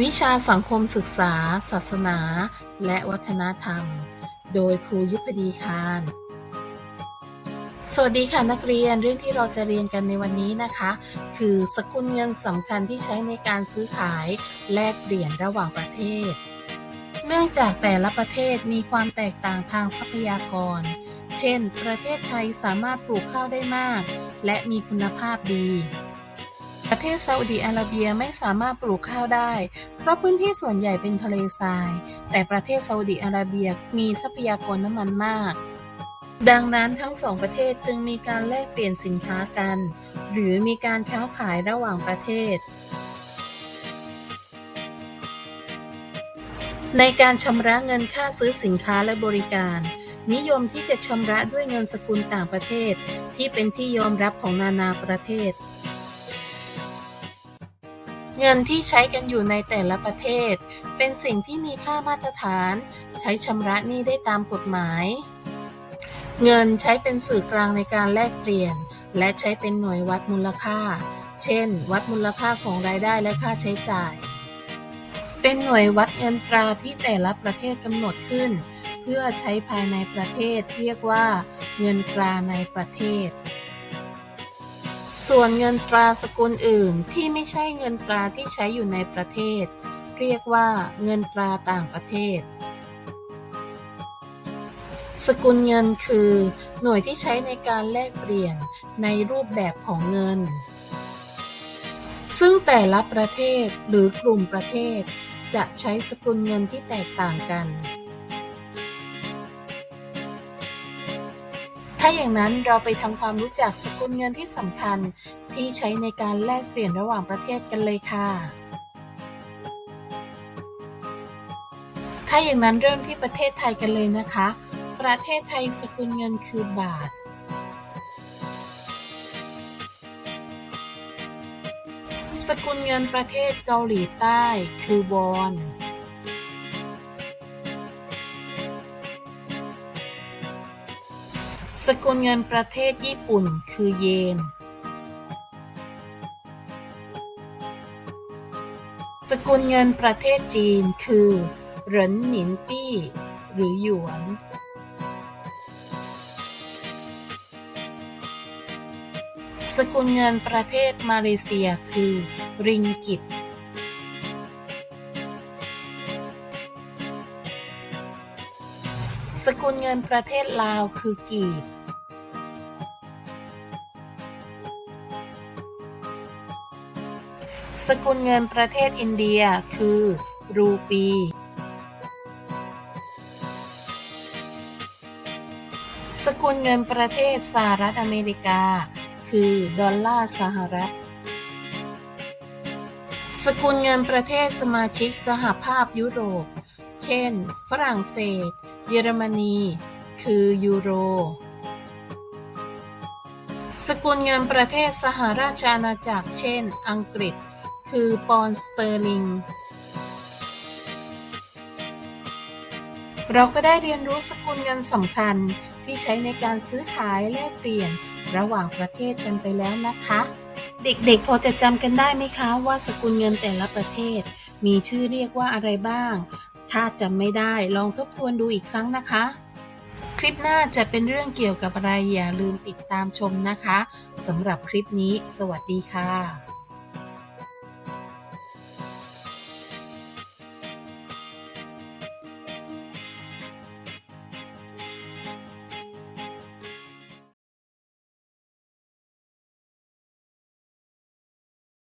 วิชาสังคมศึกษา ศาสนา และวัฒนธรรม โดยครูยุพดีคาร สวัสดีค่ะนักเรียนเรื่องที่เราจะเรียนกันในวันนี้นะคะ คือสกุลเงินสำคัญที่ใช้ในการซื้อขายแลกเปลี่ยนระหว่างประเทศ เนื่องจากแต่ละประเทศมีความแตกต่างทางทรัพยากร เช่น ประเทศไทยสามารถปลูกข้าวได้มาก และมีคุณภาพดี ประเทศซาอุดิอาระเบียไม่สามารถปลูกข้าวได้ เพราะพื้นที่ส่วนใหญ่เป็นทะเลทราย แต่ประเทศซาอุดิอาระเบียมีทรัพยากรน้ำมันมาก ดังนั้นทั้งสองประเทศจึงมีการแลกเปลี่ยนสินค้ากัน หรือมีการค้าขายระหว่างประเทศ ในการชำระเงินค่าซื้อสินค้าและบริการนิยมที่จะชำระด้วยเงินสกุลต่างประเทศ ที่เป็นที่ยอมรับของนานาประเทศ เงินที่ใช้กันอยู่ในแต่ละประเทศ เป็นสิ่งที่มีค่ามาตรฐาน ใช้ชำระหนี้ได้ตามกฎหมาย เงินใช้เป็นสื่อกลางในการแลกเปลี่ยน และใช้เป็นหน่วยวัดมูลค่า เช่น วัดมูลค่าของรายได้และค่าใช้จ่าย เป็นหน่วยวัดเงินตราที่แต่ละประเทศกำหนดขึ้น เพื่อใช้ภายในประเทศเรียกว่า เงินตราในประเทศ ส่วนเงินตราสกุลอื่นที่ไม่ใช่เงินตราที่ใช้อยู่ในประเทศ เรียกว่าเงินตราต่างประเทศ สกุลเงินคือ หน่วยที่ใช้ในการแลกเปลี่ยนในรูปแบบของเงิน ซึ่งแต่ละประเทศหรือกลุ่มประเทศจะใช้สกุลเงินที่แตกต่างกัน ถ้าอย่างนั้นเราไปทำความรู้จักสกุลเงินที่สำคัญ ที่ใช้ในการแลกเปลี่ยนระหว่างประเทศกันเลยค่ะ ถ้าอย่างนั้นเริ่มที่ประเทศไทยกันเลยนะคะ ประเทศไทยสกุลเงินคือบาท สกุลเงินประเทศเกาหลีใต้คือวอน สกุลเงินประเทศญี่ปุ่นคือเยน สกุลเงินประเทศจีนคือเหรินหมินปี้ หรือหยวน สกุลเงินประเทศมาเลเซียคือริงกิต สกุลเงินประเทศลาวคือกีบสกุลเงินประเทศอินเดียคือ รูปี สกุลเงินประเทศสหรัฐอเมริกา คือ ดอลลาร์สหรัฐ สกุลเงินประเทศสมาชิกสหภาพยุโรป เช่น ฝรั่งเศส เยอรมนี คือยูโร สกุลเงินประเทศสหราชอาณาจักรเช่น อังกฤษ คือปอนด์สเตอร์ลิง เราก็ได้เรียนรู้สกุลเงินสำคัญที่ใช้ในการซื้อขายแลกเปลี่ยนระหว่างประเทศกันไปแล้วนะคะ เด็กๆ พอจะจำกันได้ไหมคะว่าสกุลเงินแต่ละประเทศ มีชื่อเรียกว่าอะไรบ้าง ถ้าจำไม่ได้ลองทบทวนดูอีกครั้งนะคะ คลิปหน้าจะเป็นเรื่องเกี่ยวกับอะไรอย่าลืมติดตามชมนะคะสำหรับคลิปนี้ สวัสดีค่ะ